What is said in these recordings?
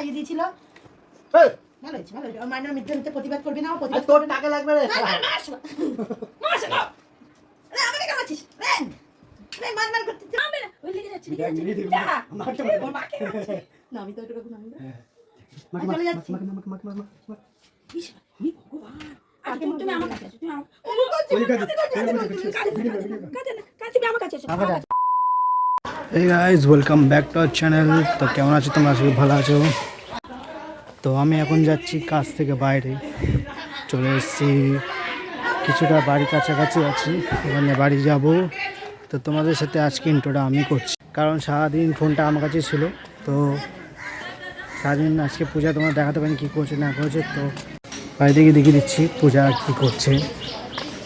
খাইয়ে দিয়েছিল। ভালো হয়েছে ভালো হয়েছে। মায়ের প্রতিবাদ করবি না প্রতিবাদ তোর লাগবে রে। তুমি আমার কাছে এই guys welcome back to channel তো কেমন আছো তোমরা? সবাই ভালো আছো। তো আমি এখন যাচ্ছি কাজ থেকে বাইরে। চলে এসেছি। কিছুটা বাড়ির কাছাকাছি আছি। ওখানে বাড়ি যাব। তো তোমাদের সাথে আজকে ইন্টোটা আমি করছি। কারণ সারাদিন ফোনটা আমার কাছে ছিল। তো সারাদিন আজকে পূজা তোমরা দেখাতে পারিনি কী করছে, না করছে। তো বাড়ি থেকে দেখিয়ে দিচ্ছি পূজা কী করছে,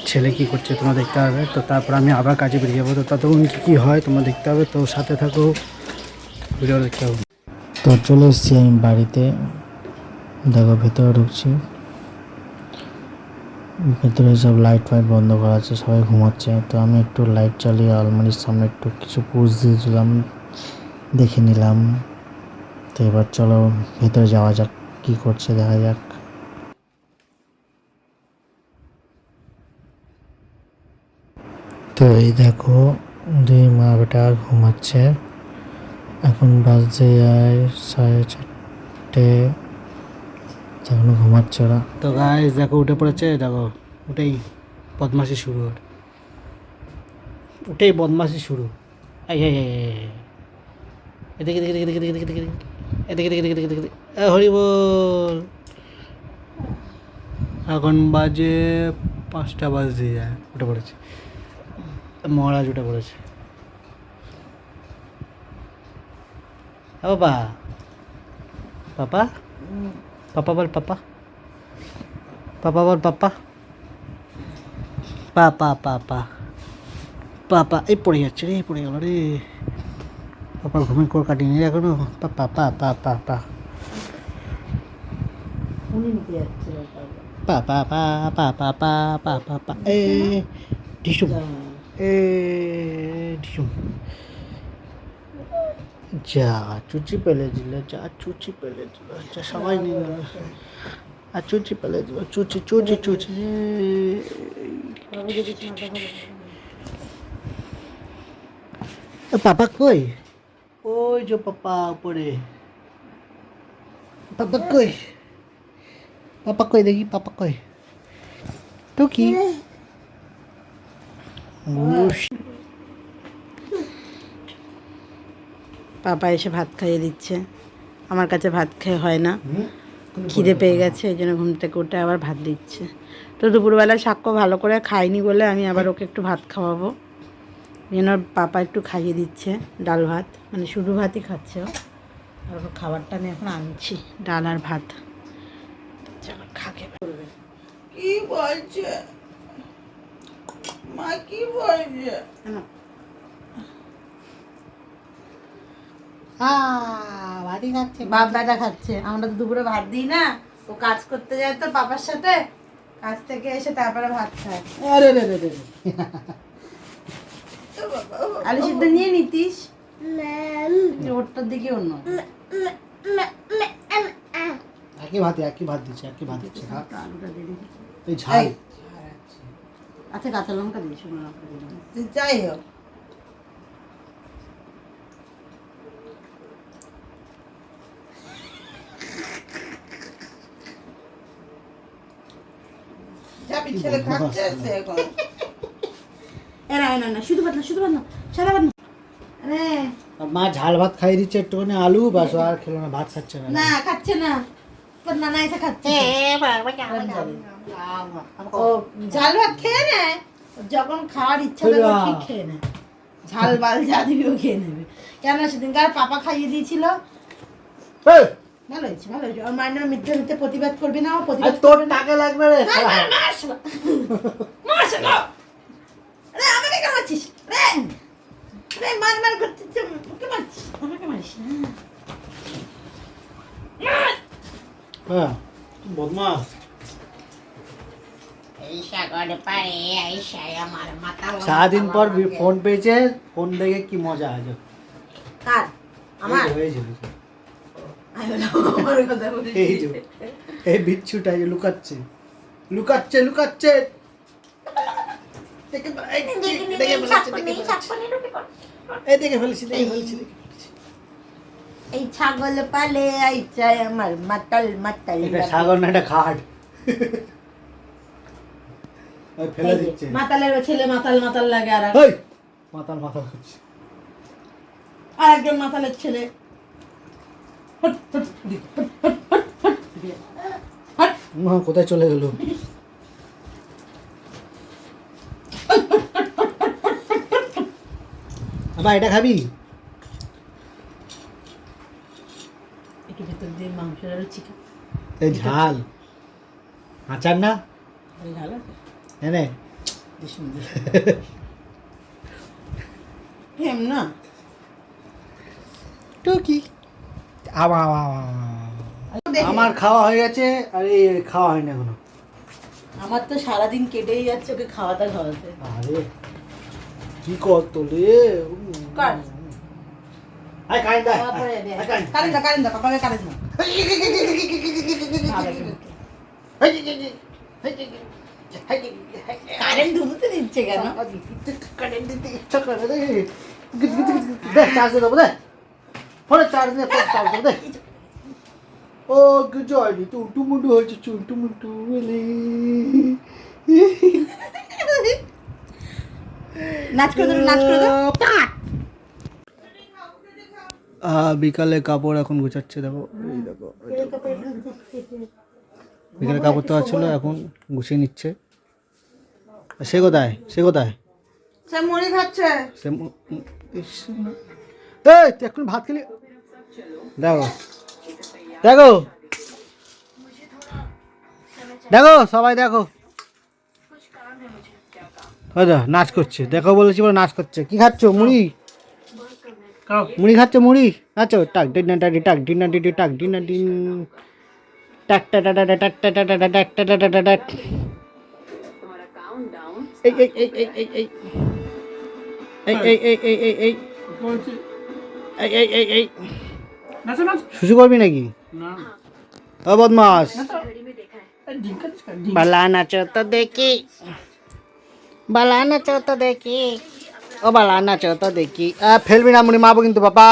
ছেলে কি করছে তোমরা দেখতে হবে। তো তারপর আমি আবার কাজে বেরিয়ে যাব। তো ততক্ষণ কী কী হয় তোমরা দেখতে হবে। তো সাথে থাকো। ভিডিও দেখতে হবে। তো চলে এসেছি আমি বাড়িতে। দেখো, ভেতরে ঢুকছি। ভেতরে সব লাইট ফাইট বন্ধ করা আছে, সবাই ঘুমাচ্ছে। তো আমি একটু লাইট চালিয়ে আলমারির সামনে একটু কিছু পুষ দিয়েছিলাম, দেখে নিলাম। তো এবার চলো, ভেতরে যাওয়া যাক, কী করছে দেখা যাক। তো এই দেখো, দুই মা বেটা ঘুমাচ্ছে। এখন বাজে যায় সাড়ে চারটে। এখনও ঘুমাচ্ছে ওরা তো গাইস দেখো উঠে পড়েছে দেখো উঠেই বদমাসি শুরু ওর উঠেই বদমাসি শুরু হরি বল এখন বাজে পাঁচটা বাজে যায় উঠে পড়েছে মহারাজ উঠে পড়েছে বাবা পাপা Papa bol papa. Papa bol papa. Papa papa. Papa, eh puri ya cerai, puri ya lari. Papa kemarin kau kadin ini aku tuh. Papa papa papa papa. Ini dia papa. Papa papa papa papa papa. Eh, disum. Eh, disum. चुची पहले जिला चा चुची पहले जिला चा सवाई नहीं आ चुची पहले जिला चुची चुची चुची पापा कोई ओए जो पापा ऊपरे पापा कोई पापा कोई देखी पापा कोई तो की Oh, shit. পাপা এসে ভাত খাইয়ে দিচ্ছে। আমার কাছে ভাত খেয়ে হয় না। খিদে পেয়ে গেছে এই জন্য ঘুম থেকে উঠে আবার ভাত দিচ্ছে। তো দুপুরবেলা সাক্ষ্য ভালো করে খাইনি বলে আমি আবার ওকে একটু ভাত খাওয়াবো। যেন পাপা একটু খাইয়ে দিচ্ছে ডাল ভাত। মানে শুধু ভাতই খাচ্ছে ও। আর ওর খাবারটা আমি এখন আনছি ডাল আর ভাত। খাকে করবে কি বলছে? মা কি বলছে? ভাতই খাচ্ছে বাপ বেটা খাচ্ছে। আমরা তো দুপুরে ভাত দিই না। ও কাজ করতে যায় তো পাপার সাথে। কাজ থেকে এসে তারপরে ভাত খায়। আরে রে রে রে। আলু সিদ্ধ নিয়ে নিতিস? ওরটার দিকে অন্য। একই ভাতে একই ভাত দিচ্ছে একই ভাত দিচ্ছে আলুটা দিয়ে এই ঝাল। আচ্ছা কাঁচা লঙ্কা দিই শুকনো লঙ্কা দিয়ে দিবি। যাই হোক। যাবি ছেলে খাচ্ছে এখন। এ না না না শুধু ভাত না শুধু ভাত না সাদা ভাত না। আরে। মা ঝাল ভাত খাইয়ে দিচ্ছে একটুখানি আলু বাস আর খেলো না ভাত খাচ্ছে না। না খাচ্ছে না। তোর নানা এসে খাচ্ছে। ও ঝাল ভাত খেয়ে নেয়? যখন খাওয়ার ইচ্ছা থাকে ঠিক খেয়ে নেয়। ঝাল বাল যা দিবি ও খেয়ে নেবে। কেন সেদিনকার পাপা খাইয়ে দিয়েছিল? ভালো হয়েছে ভালো হয়েছে। ওর মায়ের মিথ্যে মিথ্যে প্রতিবাদ করবি না ও প্রতিবাদ তোর টাকা লাগবে রে। না, না, মাস না। মাস না। রে, আমাকে কেন মারছিস? রে, রে, মার মার করছিস, ওকে মারছিস, আমাকে মারিস হ্যাঁ বদমাস। সারাদিন পর ফোন পেয়েছে ফোন দেখে কি মজা আছে কার? আমার? যে, বিচ্ছুটা লুকাচ্ছে। লুকাচ্ছে লুকাচ্ছে। এই এই আমার মাতাল মাতাল এটা ছাগল না এটা খাট। ফেলে দিচ্ছে। মাতালের ছেলে মাতাল মাতাল লাগে আর মাতাল মাতাল করছে। আর একজন মাতালের ছেলে। মা কোথায় চলে গেল? আবার এটা খাবি? এই ঝাল। আচার না? এনে না টুকি আমার খাওয়া হয়ে গেছে আর এই খাওয়া হয়নি এখনও। আমার তো সারাদিন কেটেই যাচ্ছে ওকে খাওয়াতে খাওয়াতে। আরে কি করতো রে? কাট। আয় কারেন্ট দে তারপরে দে। কারেন্ট। দাও, পাপাকে কারেন্ট দাও। কারেন্ট ঢুকতে দিচ্ছে কেন? কারেন্ট দিতে ইচ্ছা করে রে। দে চার্জ দেবো দে ফোনে চার্জ নে ফোন চার্জ দে ও জয়নি তু টুমুটু হয়েছে চুন টুমুটু বলে নাচ করে দাও নাচ করে দাও বিকালে কাপড় এখন গুছাচ্ছে দেখো এই দেখো বিকালে কাপড় তো ছিল এখন গুছিয়ে নিচ্ছে। সে কোথায়? সে কোথায়? সে মুড়ি খাচ্ছে। সে এই এখন ভাত খেলি দেখো দেখো দেখো সবাই দেখো নাচ করছে দেখো বলেছি বলে নাচ করছে কি খাচ্ছ মুড়ি মুড়ি খাচ্ছ মুড়ি নাচো টাক ডিন টাক টাক ডিন ডিন টাক ডিন ডিন টাক টা টা টা টা টাক টা টা টা টা টাক টা টা টা টা টাক এই এই এই এই এই এই এই এই এই এই এই এই এই এই এই। শুশু করবি নাকি? ও বদমাস। বালা নাচো তো দেখি। বালা নাচো তো দেখি। ও বালা নাচো তো দেখি। ফেলবি না মুনি মাবো কিন্তু বাবা।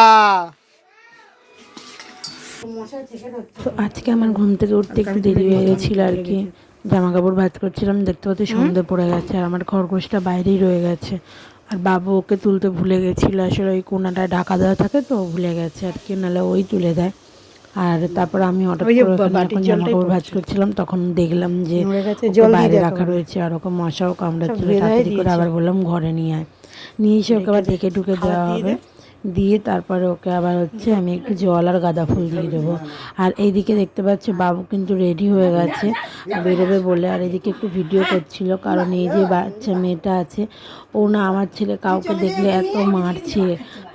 তো আজকে আমার ঘুম থেকে উঠতে একটু দেরি হয়ে গেছিল আর কি। জামা কাপড় ভাজ করছিলাম দেখতে পাচ্ছি সন্ধে পড়ে গেছে আর আমার খরগোশটা বাইরেই রয়ে গেছে। আর বাবু ওকে তুলতে ভুলে গেছিল আসলে ওই কোনাটা ঢাকা দেওয়া থাকে তো ভুলে গেছে আর কি নাহলে ওই তুলে দেয়। আর তারপর আমি হঠাৎ করে যখন জামা কাপড় ভাজ করছিলাম তখন দেখলাম যে বাইরে রাখা রয়েছে আর ওকে মশাও কামড়াচ্ছিল তাড়াতাড়ি করে আবার বললাম ঘরে নিয়ে আয়। নিয়ে এসে ওকে আবার ঢেকে ঢুকে দেওয়া হবে। দিয়ে তারপরে ওকে আবার হচ্ছে আমি একটু জল আর গাঁদা ফুল দিয়ে দেবো। আর এইদিকে দেখতে পাচ্ছি বাবু কিন্তু রেডি হয়ে গেছে। বেরোবে বলে আর এদিকে একটু ভিডিও করছিল কারণ এই যে বাচ্চা মেয়েটা আছে, ও না আমার ছেলে কাউকে দেখলে এত মারছে,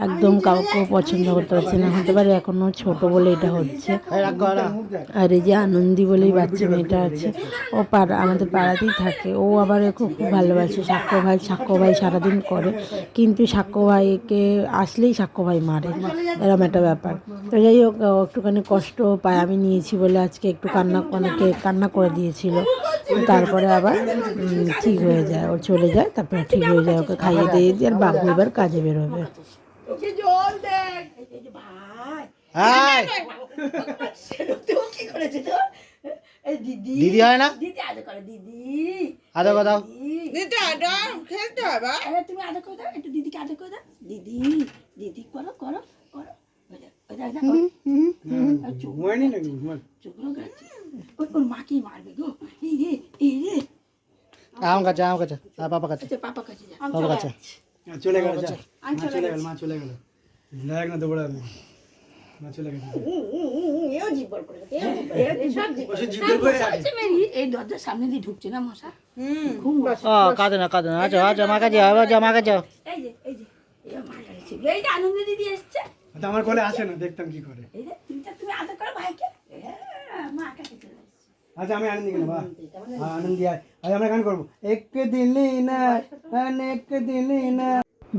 একদম কাউকেও পছন্দ করতে পারছে না। হতে পারে এখনও ছোট বলে এটা হচ্ছে। আর এই যে আনন্দি বলেই বাচ্চা মেয়েটা আছে। ও পাড়া, আমাদের পাড়াতেই থাকে। ও আবার খুব ভালোবাসে। সাক্ষ্য ভাই সাক্ষ্য ভাই সারাদিন করে। কিন্তু সাক্ষ্য ভাইকে আসলেই সাক্ষ্য ভাই মারে। এরকম একটা ব্যাপার। তো যাই হোক ও একটুখানি কষ্ট পায় আমি নিয়েছি বলে আজকে একটু কান্না অনেকে কান্না করে দিয়েছিল। তারপরে আবার ঠিক হয়ে যায় ও চলে যায় তারপরে ঠিক হয়ে যায় ওকে খাইয়ে দিয়ে দিয়ে আর বাবু এবার কাজে বেরোবে। দিদি। দিদি হয় না? দিদি আদর করে দিদি। আদা কথাও দিতে এটা খেলতে হবে তুমি আদর করে দাও একটু দিদিকে আদর করে দাও। দিদি দিদি করো করো করো। আম কাছে। আম কাছে। পাপা কাছে পাপা সামনে দিয়ে ঢুকছে না মশা? কাঁদে না কাঁদে না। আচ্ছা আচ্ছা মা কাছে মা কাছে কাছে এই যে আনন্দ দিদি এসছে আমার কোলে আসে না দেখতাম কি করে। এই যে তুমি তুমি আদর করো ভাইকে। মা চলে আচ্ছা আমি আনন্দ আনন্দ আজ আমরা গান করব। এক দিলি না অনেক দিলি না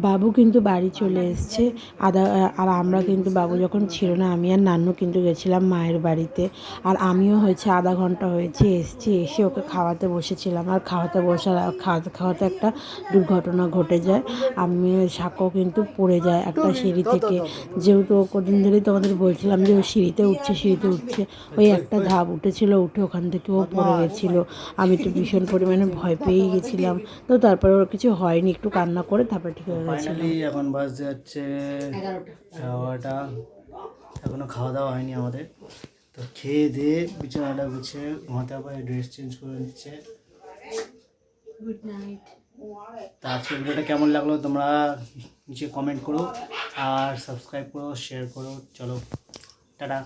বাবু কিন্তু বাড়ি চলে এসছে। আদা আর আমরা কিন্তু বাবু যখন ছিল না আমি আর নান্নু কিন্তু গেছিলাম মায়ের বাড়িতে। আর আমিও হয়েছে আধা ঘণ্টা হয়েছে এসছি এসে ওকে খাওয়াতে বসেছিলাম। আর খাওয়াতে বসার খাওয়াতে খাওয়াতে একটা দুর্ঘটনা ঘটে যায়। আমি সাঁকো কিন্তু পড়ে যায় একটা সিঁড়ি থেকে। যেহেতু ও কদিন ধরেই তোমাদের বলছিলাম যে ও সিঁড়িতে উঠছে সিঁড়িতে উঠছে ওই একটা ধাপ উঠেছিল উঠে ওখান থেকে ও পড়ে গেছিল। আমি তো ভীষণ পরিমাণে ভয় পেয়েই গেছিলাম। তো তারপরে ওর কিছু হয়নি একটু কান্না করে তারপরে ঠিক হয়ে ফাইনালি এখন বাজতে যাচ্ছে। এগারোটা। এখনও খাওয়া দাওয়া হয়নি আমাদের। তো খেয়ে দিয়ে বিছানাটা গুছিয়ে ঘুমাতে হবে ড্রেস চেঞ্জ করে নিচ্ছে। গুড নাইট তা আজকের ভিডিওটা কেমন লাগল তোমরা নিচে কমেন্ট করো। আর সাবস্ক্রাইব করো শেয়ার করো। চলো টাটা।